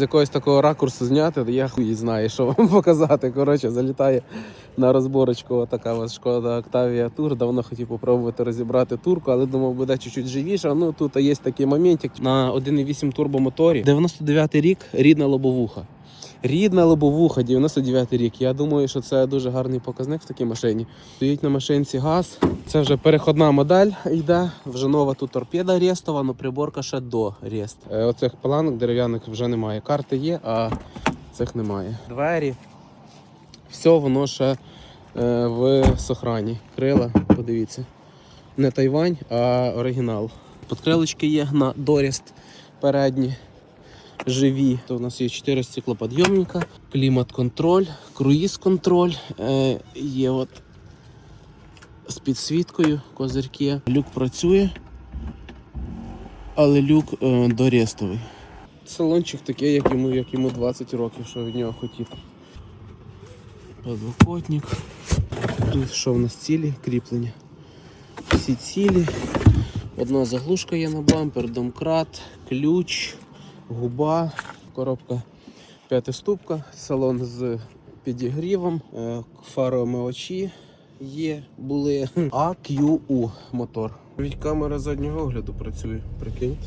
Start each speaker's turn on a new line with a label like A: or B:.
A: З якогось такого ракурсу зняти, я хуй знаю, що вам показати. Коротше, залітає на розборочку така ось шкода Octavia Tour. Давно хотів попробувати розібрати турку, але думав, буде чуть-чуть живіше. Ну тут є такий моментик на 1.8 турбомоторі. 99-й рік, рідна лобовуха. Рідна лобовуха, 99 рік. Я думаю, що це дуже гарний показник в такій машині. Стоїть на машинці газ. Це вже переходна модель йде. Вже нова тут торпеда рестова, але приборка ще до рест. Е, Оцих планок дерев'яних вже немає. Карти є, а цих немає. Двері. Все воно ще е, в сохрані. Крила, подивіться. Не Тайвань, а оригінал. Подкрилочки є на доріст передні живі. То у нас є 4 стеклоподйомника, клімат-контроль, круїз-контроль. Е, є от з підсвіткою козирки. Люк працює, але люк е, дорестовий. Салончик такий, як йому, як йому 20 років, що від нього хотіти. Подлокотник. Тут що в нас цілі, кріплення. Всі цілі. Одна заглушка є на бампер, домкрат, ключ, губа, коробка п'ятиступка, салон з підігрівом, фарами очі є, були. AQU мотор. Навіть камера заднього огляду працює, прикиньте.